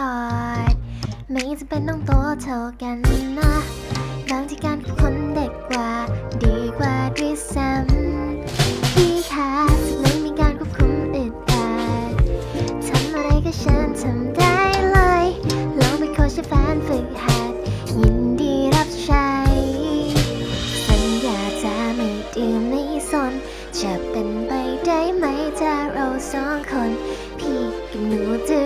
อด ไม่จำเป็นต้องโตเท่ากันนะบางทีการคนเด็กกว่า ดีกว่าด้วยซ้ำพี่คะไม่มีการควบคุมอึดอัดทำอะไรก็ฉันทำได้เลยลองไปโคชแฟนฝึกหัดยินดีรับใช้สัญญาจะไม่ดื่มไม่สน จะเป็นไปได้ไหมถ้าเราสองคน พี่กับหนูจะ